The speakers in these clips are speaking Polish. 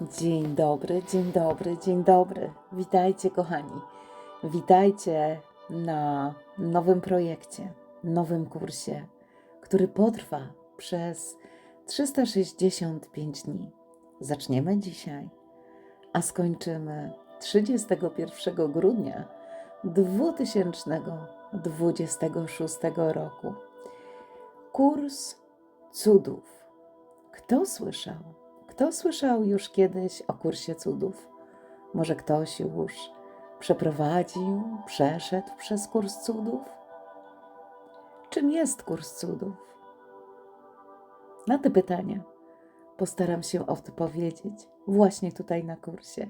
Dzień dobry, dzień dobry, dzień dobry. Witajcie, kochani. Witajcie na nowym projekcie, nowym kursie, który potrwa przez 365 dni. Zaczniemy dzisiaj, a skończymy 31 grudnia 2026 roku. Kurs cudów. Kto słyszał? Kto słyszał już kiedyś o kursie cudów? Może ktoś już przeprowadził, przeszedł przez kurs cudów? Czym jest kurs cudów? Na te pytania postaram się odpowiedzieć właśnie tutaj na kursie.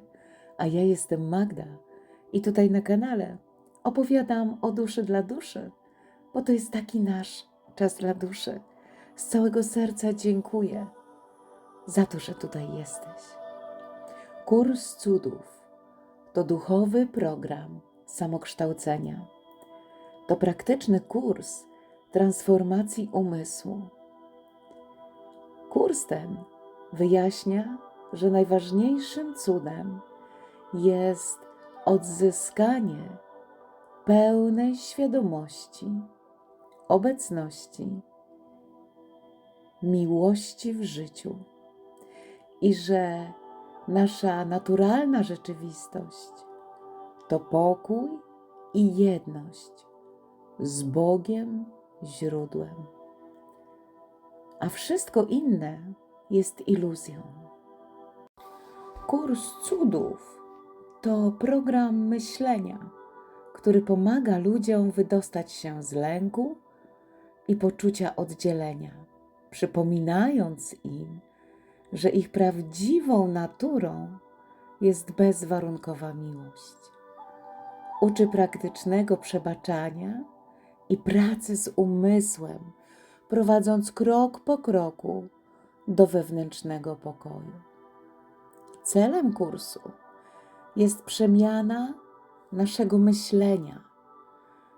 A ja jestem Magda i tutaj na kanale opowiadam o duszy dla duszy, bo to jest taki nasz czas dla duszy. Z całego serca dziękuję za to, że tutaj jesteś. Kurs cudów to duchowy program samokształcenia. To praktyczny kurs transformacji umysłu. Kurs ten wyjaśnia, że najważniejszym cudem jest odzyskanie pełnej świadomości, obecności, miłości w życiu i że nasza naturalna rzeczywistość to pokój i jedność z Bogiem, źródłem. A wszystko inne jest iluzją. Kurs cudów to program myślenia, który pomaga ludziom wydostać się z lęku i poczucia oddzielenia, przypominając im, że ich prawdziwą naturą jest bezwarunkowa miłość. Uczy praktycznego przebaczania i pracy z umysłem, prowadząc krok po kroku do wewnętrznego pokoju. Celem kursu jest przemiana naszego myślenia,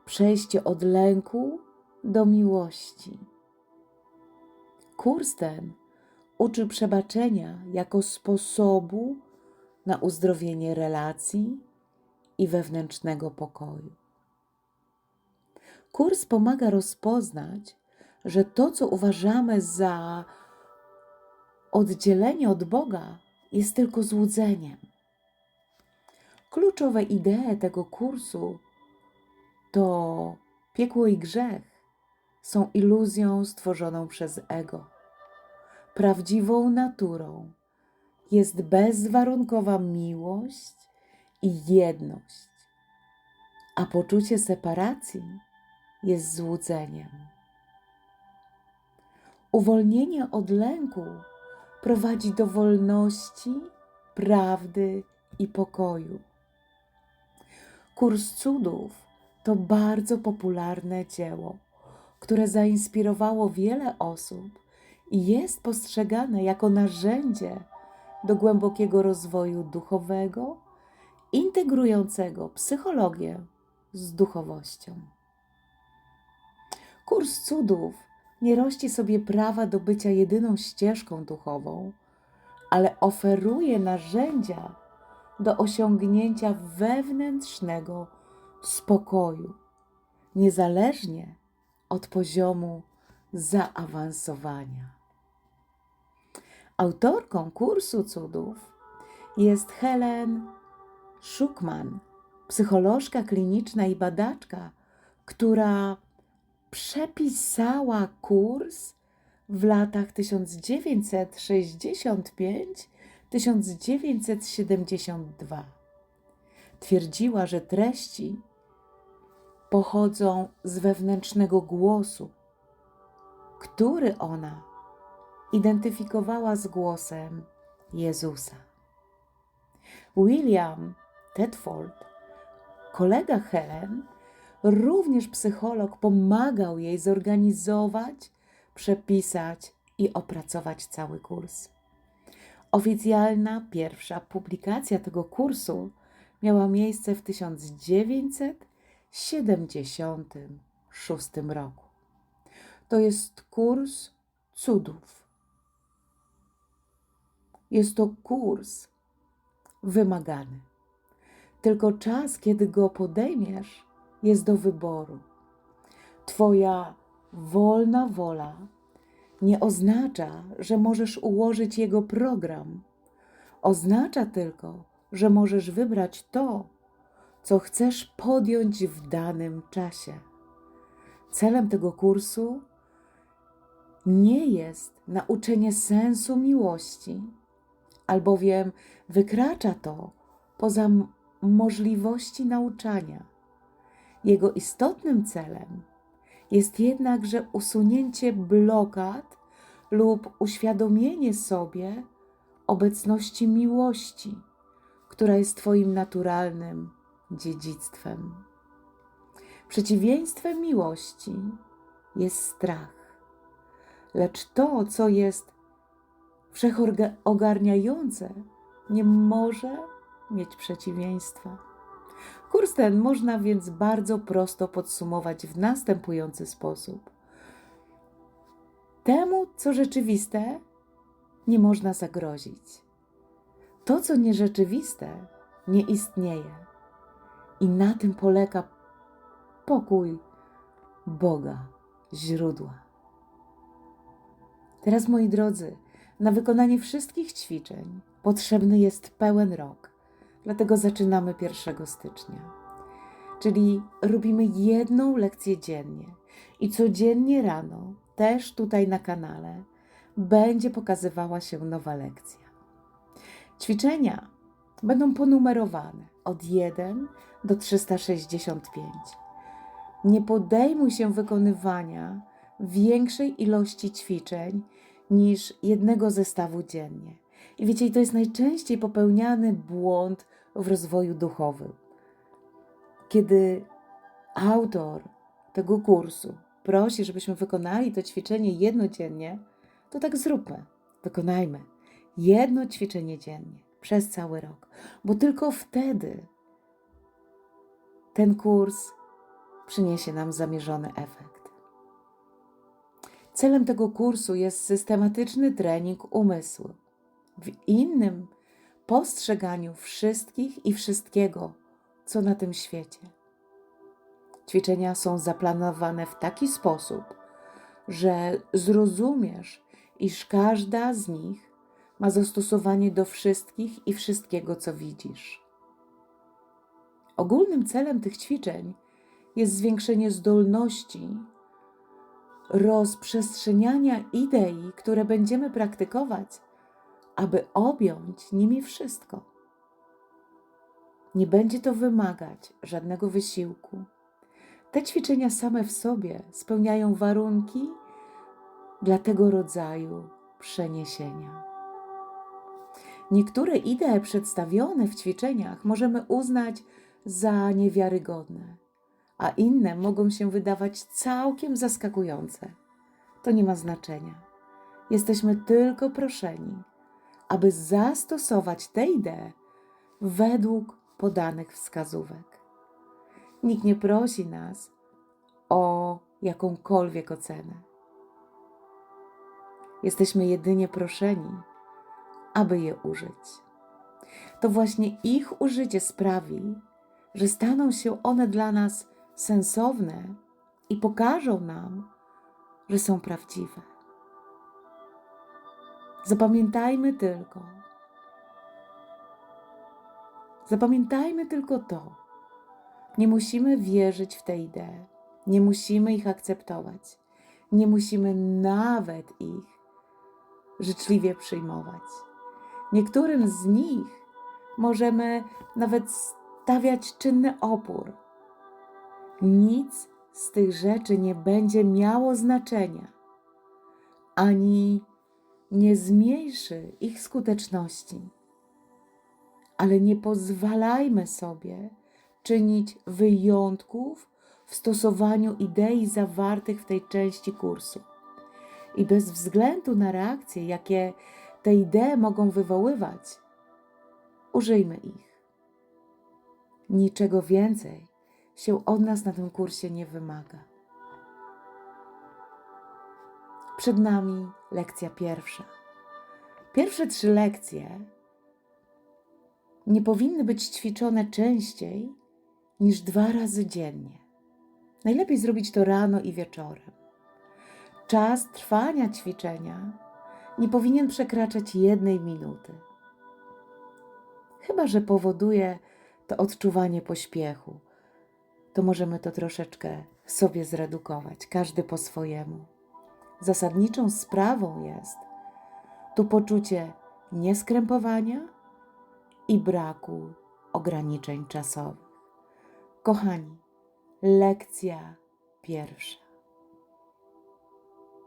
przejście od lęku do miłości. Kurs ten uczy przebaczenia jako sposobu na uzdrowienie relacji i wewnętrznego pokoju. Kurs pomaga rozpoznać, że to, co uważamy za oddzielenie od Boga, jest tylko złudzeniem. Kluczowe idee tego kursu to piekło i grzech są iluzją stworzoną przez ego prawdziwą naturą jest bezwarunkowa miłość i jedność, a poczucie separacji jest złudzeniem. Uwolnienie od lęku prowadzi do wolności, prawdy i pokoju. Kurs cudów to bardzo popularne dzieło, które zainspirowało wiele osób i jest postrzegane jako narzędzie do głębokiego rozwoju duchowego, integrującego psychologię z duchowością. Kurs cudów nie rości sobie prawa do bycia jedyną ścieżką duchową, ale oferuje narzędzia do osiągnięcia wewnętrznego spokoju, niezależnie od poziomu zaawansowania. Autorką kursu cudów jest Helen Schuckman, psycholożka kliniczna i badaczka, która przepisała kurs w latach 1965-1972. Twierdziła, że treści pochodzą z wewnętrznego głosu, który ona identyfikowała z głosem Jezusa. William Tedford, kolega Helen, również psycholog, pomagał jej zorganizować, przepisać i opracować cały kurs. Oficjalna pierwsza publikacja tego kursu miała miejsce w 1976 roku. To jest kurs cudów jest to kurs wymagany. Tylko czas, kiedy go podejmiesz, jest do wyboru. Twoja wolna wola nie oznacza, że możesz ułożyć jego program. Oznacza tylko, że możesz wybrać to, co chcesz podjąć w danym czasie. Celem tego kursu nie jest nauczenie sensu miłości, albowiem wykracza to poza możliwości nauczania. Jego istotnym celem jest jednakże usunięcie blokad lub uświadomienie sobie obecności miłości, która jest Twoim naturalnym dziedzictwem. Przeciwieństwem miłości jest strach, lecz to, co jest wszechogarniające, nie może mieć przeciwieństwa. Kurs ten można więc bardzo prosto podsumować w następujący sposób. Temu, co rzeczywiste, nie można zagrozić. To, co nierzeczywiste, nie istnieje. I na tym polega pokój Boga, źródła. Teraz, moi drodzy, na wykonanie wszystkich ćwiczeń potrzebny jest pełen rok. Dlatego zaczynamy 1 stycznia. Czyli robimy jedną lekcję dziennie i codziennie rano, też tutaj na kanale, będzie pokazywała się nowa lekcja. Ćwiczenia będą ponumerowane od 1 do 365. Nie podejmuj się wykonywania większej ilości ćwiczeń niż jednego zestawu dziennie. I wiecie, i to jest najczęściej popełniany błąd w rozwoju duchowym. Kiedy autor tego kursu prosi, żebyśmy wykonali to ćwiczenie jednodziennie, to tak zróbmy. Wykonajmy jedno ćwiczenie dziennie przez cały rok, bo tylko wtedy ten kurs przyniesie nam zamierzony efekt. Celem tego kursu jest systematyczny trening umysłu w innym postrzeganiu wszystkich i wszystkiego, co na tym świecie. Ćwiczenia są zaplanowane w taki sposób, że zrozumiesz, iż każda z nich ma zastosowanie do wszystkich i wszystkiego, co widzisz. Ogólnym celem tych ćwiczeń jest zwiększenie zdolności rozprzestrzeniania idei, które będziemy praktykować, aby objąć nimi wszystko. Nie będzie to wymagać żadnego wysiłku. Te ćwiczenia same w sobie spełniają warunki dla tego rodzaju przeniesienia. Niektóre idee przedstawione w ćwiczeniach możemy uznać za niewiarygodne, a inne mogą się wydawać całkiem zaskakujące. To nie ma znaczenia. Jesteśmy tylko proszeni, aby zastosować te idee według podanych wskazówek. Nikt nie prosi nas o jakąkolwiek ocenę. Jesteśmy jedynie proszeni, aby je użyć. To właśnie ich użycie sprawi, że staną się one dla nas sensowne i pokażą nam, że są prawdziwe. Zapamiętajmy tylko, zapamiętajmy tylko to. Nie musimy wierzyć w te idee, nie musimy ich akceptować, nie musimy nawet ich życzliwie przyjmować. Niektórym z nich możemy nawet stawiać czynny opór. Nic z tych rzeczy nie będzie miało znaczenia, ani nie zmniejszy ich skuteczności. Ale nie pozwalajmy sobie czynić wyjątków w stosowaniu idei zawartych w tej części kursu. I bez względu na reakcje, jakie te idee mogą wywoływać, użyjmy ich. Niczego więcej się od nas na tym kursie nie wymaga. Przed nami lekcja pierwsza. Pierwsze trzy lekcje nie powinny być ćwiczone częściej niż dwa razy dziennie. Najlepiej zrobić to rano i wieczorem. Czas trwania ćwiczenia nie powinien przekraczać jednej minuty. Chyba, że powoduje to odczuwanie pośpiechu, to możemy to troszeczkę sobie zredukować, każdy po swojemu. Zasadniczą sprawą jest tu poczucie nieskrępowania i braku ograniczeń czasowych. Kochani, lekcja pierwsza.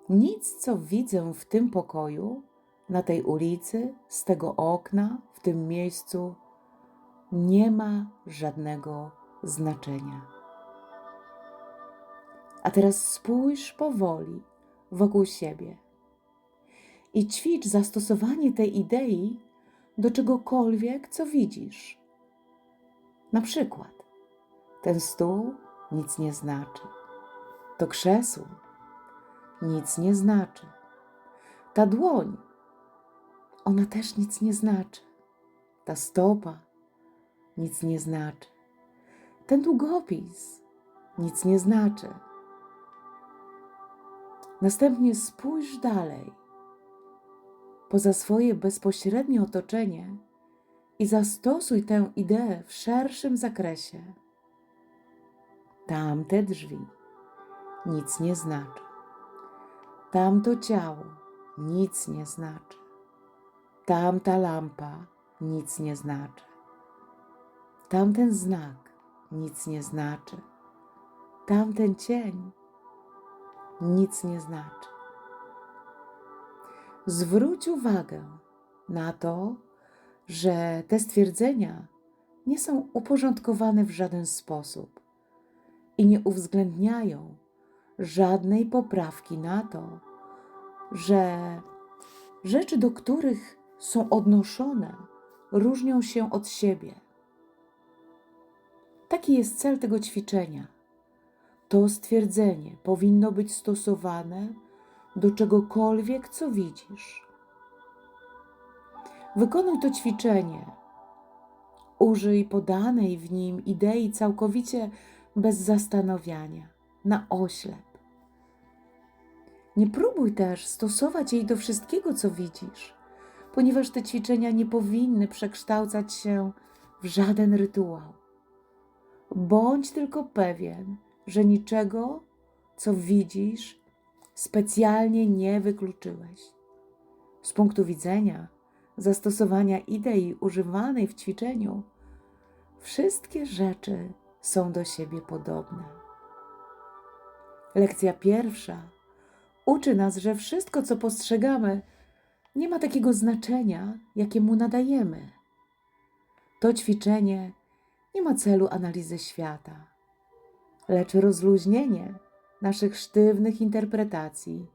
Nic, co widzę w tym pokoju, na tej ulicy, z tego okna, w tym miejscu, nie ma żadnego znaczenia. A teraz spójrz powoli wokół siebie i ćwicz zastosowanie tej idei do czegokolwiek, co widzisz. Na przykład, ten stół nic nie znaczy, to krzesło nic nie znaczy, ta dłoń, ona też nic nie znaczy, ta stopa nic nie znaczy, ten długopis nic nie znaczy. Następnie spójrz dalej, poza swoje bezpośrednie otoczenie i zastosuj tę ideę w szerszym zakresie. Tamte drzwi nic nie znaczą. Tamto ciało nic nie znaczy. Tamta lampa nic nie znaczy. Tamten znak nic nie znaczy. Tamten cień nic nie znaczy. Zwróć uwagę na to, że te stwierdzenia nie są uporządkowane w żaden sposób i nie uwzględniają żadnej poprawki na to, że rzeczy, do których są odnoszone, różnią się od siebie. Taki jest cel tego ćwiczenia. To stwierdzenie powinno być stosowane do czegokolwiek, co widzisz. Wykonuj to ćwiczenie. Użyj podanej w nim idei całkowicie bez zastanowienia, na oślep. Nie próbuj też stosować jej do wszystkiego, co widzisz, ponieważ te ćwiczenia nie powinny przekształcać się w żaden rytuał. Bądź tylko pewien, że niczego, co widzisz, specjalnie nie wykluczyłeś. Z punktu widzenia zastosowania idei używanej w ćwiczeniu, wszystkie rzeczy są do siebie podobne. Lekcja pierwsza uczy nas, że wszystko, co postrzegamy, nie ma takiego znaczenia, jakie mu nadajemy. To ćwiczenie nie ma celu analizy świata, lecz rozluźnienie naszych sztywnych interpretacji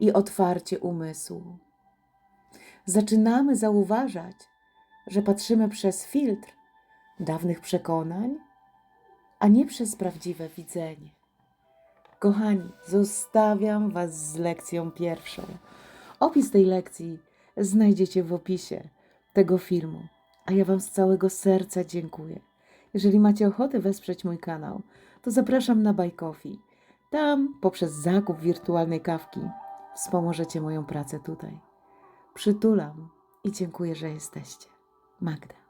i otwarcie umysłu. Zaczynamy zauważać, że patrzymy przez filtr dawnych przekonań, a nie przez prawdziwe widzenie. Kochani, zostawiam Was z lekcją pierwszą. Opis tej lekcji znajdziecie w opisie tego filmu. A ja Wam z całego serca dziękuję. Jeżeli macie ochotę wesprzeć mój kanał, to zapraszam na Coffee. Tam poprzez zakup wirtualnej kawki wspomożecie moją pracę tutaj. Przytulam i dziękuję, że jesteście. Magda.